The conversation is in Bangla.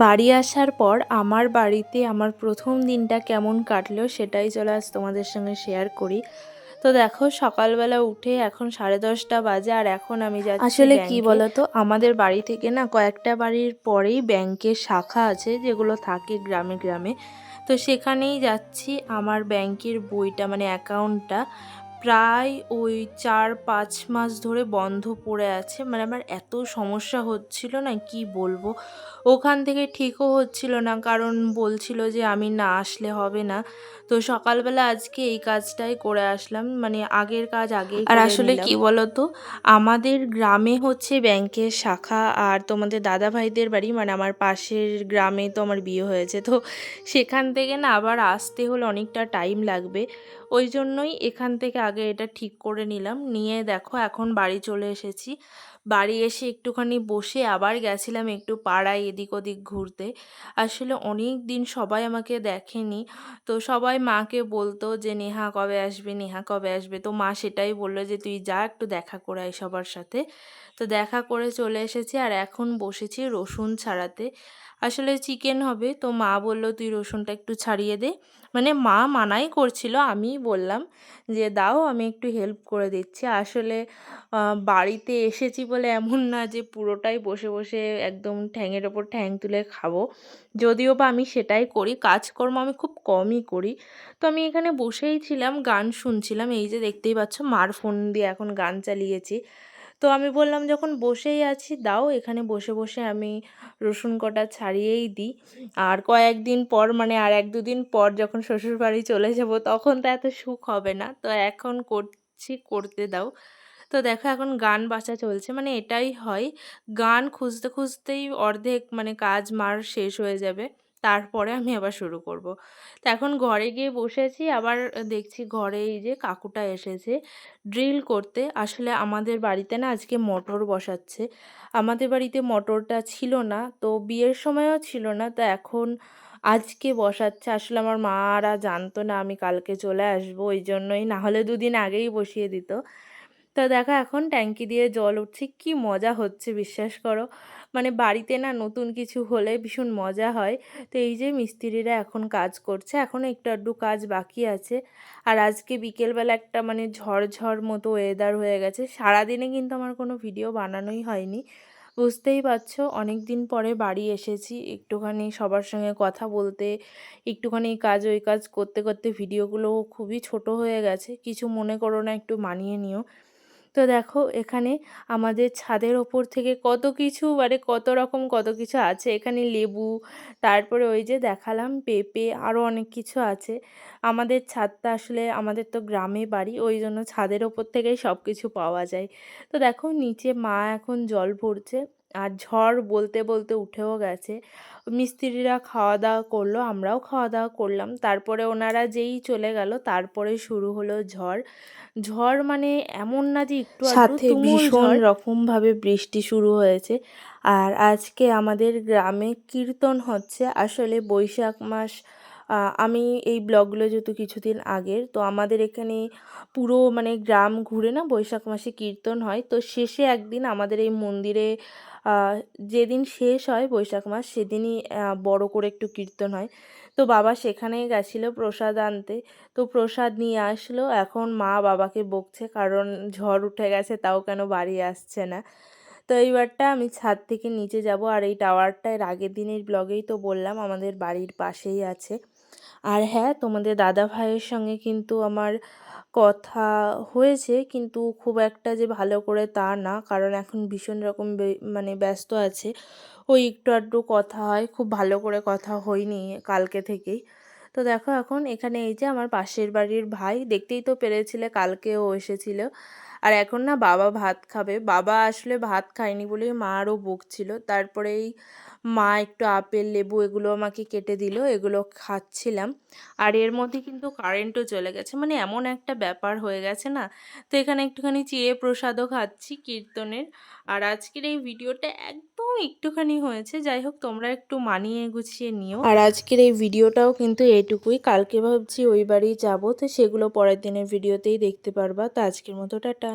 বাড়ি আসার পর আমার বাড়িতে আমার প্রথম দিনটা কেমন কাটলো সেটাই চলে আজ তোমাদের সঙ্গে শেয়ার করি তো দেখো সকালবেলা উঠে এখন সাড়ে দশটা বাজে আর এখন আমি যাচ্ছি আসলে কি। বলতো? আমাদের বাড়ি থেকে না কয়েকটা বাড়ির পরেই ব্যাংকের শাখা আছে যেগুলো থাকে গ্রামে গ্রামে তো সেখানেই যাচ্ছি আমার ব্যাংকের বইটা মানে অ্যাকাউন্টটা প্রায় ওই চার পাঁচ মাস ধরে বন্ধ পড়ে আছে। মানে আমার এত সমস্যা হচ্ছিল না কি বলব? ওখান থেকে ঠিকও হচ্ছিল না কারণ বলছিল যে আমি না আসলে হবে না। তো সকালবেলা আজকে এই কাজটাই করে আসলাম মানে আগের কাজ আগে আর আসলে। কি বলতো? আমাদের গ্রামে হচ্ছে ব্যাংকের শাখা আর তোমাদের দাদা ভাইদের বাড়ি মানে আমার পাশের গ্রামে তো আমার বিয়ে হয়েছে। তো সেখান থেকে না আবার আসতে হলে অনেকটা টাইম লাগবে। ওই জন্যই এখান থেকে আগে এটা ঠিক করে নিলাম। নিয়ে দেখো এখন বাড়ি চলে এসেছি। বাড়ি এসে একটুখানি বসে আবার গেছিলাম একটু পাড়ায় এদিক ওদিক ঘুরতে। আসলে অনেক দিন সবাই আমাকে দেখেনি। তো সবাই মাকে বলতো যে, নেহা কবে আসবে? নেহা কবে আসবে? তো মা সেটাই বলল যে, তুই যা, একটু দেখা করে আয় সবার সাথে। তো দেখা করে চলে এসেছি আর এখন বসেছি রসুন ছাড়াতে। আসলে চিকেন হবে, তো মা বলল, তুই রসুনটা একটু ছাড়িয়ে দে। মানে মা মানাই করছিল আমি বললাম যে, দাও, আমি একটু হেল্প করে দিচ্ছি। আসলে বাড়িতে এসেছি বলে এমন না যে পুরোটাই বসে বসে একদম ঠ্যাঙের ওপর ঠ্যাং তুলে খাব। যদিও বা আমি সেটাই করি, কাজকর্ম আমি খুব কমই করি। তো আমি এখানে বসেই ছিলাম, গান শুনছিলাম। এই যে দেখতেই পাচ্ছ, মার ফোন দিয়ে এখন গান চালিয়েছি। তো আমি বললাম, যখন বসেই আছি, দাও, এখানে বসে বসে আমি রসুন কটা ছাড়িয়েই দিই। আর কয়েকদিন পর মানে আর এক দুদিন পর যখন শ্বশুরবাড়ি চলে যাব, তখন তো এত সুখ হবে না। তো এখন করছি, করতে দাও। তো দেখো এখন গান বাজা চলছে মানে এটাই হয়। গান খুঁজতে খুঁজতেই অর্ধেক মানে কাজ মার শেষ হয়ে যাবে, তারপরে আমি আবার শুরু করব। তো এখন ঘরে গিয়ে বসেছি, আবার দেখছি ঘরে এই যে কাকুটা এসেছে ড্রিল করতে। আসলে আমাদের বাড়িতে না আজকে মোটর বসাচ্ছে। আমাদের বাড়িতে মোটরটা ছিল না, তো বিয়ের সময়ও ছিল না, তো এখন আজকে বসাচ্ছে। আসলে আমার মারা জানতো না আমি কালকে চলে আসব, ওই জন্যই না হলে দুদিন আগেই বসিয়ে দিত। তো দেখো এখন ট্যাঙ্কি দিয়ে জল উঠছে, কি মজা হচ্ছে বিশ্বাস করো। মানে বাড়িতে না নতুন কিছু হলে ভীষণ মজা হয়। তো এই যে মিস্ত্রিরা এখন কাজ করছে এখনও একটু আধটু কাজ বাকি আছে। আর আজকে বিকেলবেলা একটা মানে ঝড় ঝড় মতো ওয়েদার হয়ে গেছে। সারাদিনে কিন্তু আমার কোনো ভিডিও বানানোই হয়নি। বুঝতেই পারছ অনেক দিন পরে বাড়ি এসেছি। একটুখানি সবার সঙ্গে কথা বলতে, একটুখানি কাজ ওই কাজ করতে করতে ভিডিওগুলো খুবই ছোট হয়ে গেছে। কিছু মনে করো না, একটু মানিয়ে নিও। তো দেখো, এখানে আমাদের ছাদের ওপর থেকে কত কিছু মানে কত রকম কত কিছু আছে। এখানে লেবু, তারপরে ওই যে দেখালাম পেঁপে আরও অনেক কিছু আছে। আমাদের ছাদটা আসলে, আমাদের তো গ্রামে বাড়ি, ওই জন্য ছাদের ওপর থেকেই সব কিছু পাওয়া যায়। তো দেখো, নিচে মা এখন জল ভরছে। আর ঝড় বলতে বলতে উঠেও গেছে। মিস্ত্রিরা খাওয়া দাওয়া করল আমরাও খাওয়া দাওয়া করলাম। তারপরে ওনারা যেই চলে গেল তারপরে শুরু হলো ঝড়। ঝড় মানে এমন না যে একটু সাথে ভীষণ রকমভাবে বৃষ্টি শুরু হয়েছে। আর আজকে আমাদের গ্রামে কীর্তন হচ্ছে। আসলে বৈশাখ মাস আমি এই ব্লগগুলো যেহেতু কিছুদিন আগের, তো আমাদের এখানে পুরো মানে গ্রাম ঘুরে না বৈশাখ মাসে কীর্তন হয়। তো শেষে একদিন আমাদের এই মন্দিরে যেদিন শেষ হয় বৈশাখ মাস, সেদিনই বড় করে একটু কীর্তন হয়। তো বাবা সেখানেই গেছিল প্রসাদ আনতে। তো প্রসাদ নিয়ে আসলো। এখন মা বাবাকে বকছে, কারণ ঝড় উঠে গেছে, তাও কেন বাড়ি আসছে না। তো এইবারটা আমি ছাদ থেকে নিচে যাব। আর এই টাওয়ারটা এর আগের দিনের ব্লগেই তো বললাম, আমাদের বাড়ির পাশেই আছে। আর হ্যাঁ তোমাদের দাদা ভাইয়ের সঙ্গে কিন্তু আমার কথা হয়েছে, কিন্তু খুব একটা যে ভালো করে তা না, কারণ এখন ভীষণ রকম মানে ব্যস্ত আছে। ওই একটু আধটু কথা হয়, খুব ভালো করে কথা হয়নি কালকে থেকেই। তো দেখো এখন এখানে এই যে আমার পাশের বাড়ির ভাই, দেখতেই তো পেরেছিলে কালকে ও এসেছিল। আর এখন না বাবা ভাত খাবে। বাবা আসলে ভাত খায়নি বলেই মা আরও বকছিল। এই মা একটু আপেল, লেবু এগুলো আমাকে কেটে দিল, এগুলো খাচ্ছিলাম। আর এর মধ্যে কিন্তু কারেন্টও চলে গেছে। মানে এমন একটা ব্যাপার হয়ে গেছে না। তো এখানে একটুখানি চিড়ে প্রসাদও খাচ্ছি কীর্তনের। আর আজকের এই ভিডিওটা একদম একটুখানি হয়েছে। যাই হোক, তোমরা একটু মানিয়ে গুছিয়ে নিও। আর আজকের এই ভিডিওটাও কিন্তু এটুকুই কালকে ভাবছি ওই বাড়ি যাব। তো সেগুলো পরের দিনের ভিডিওতেই দেখতে পারবা। তো আজকের মতো, টাটা।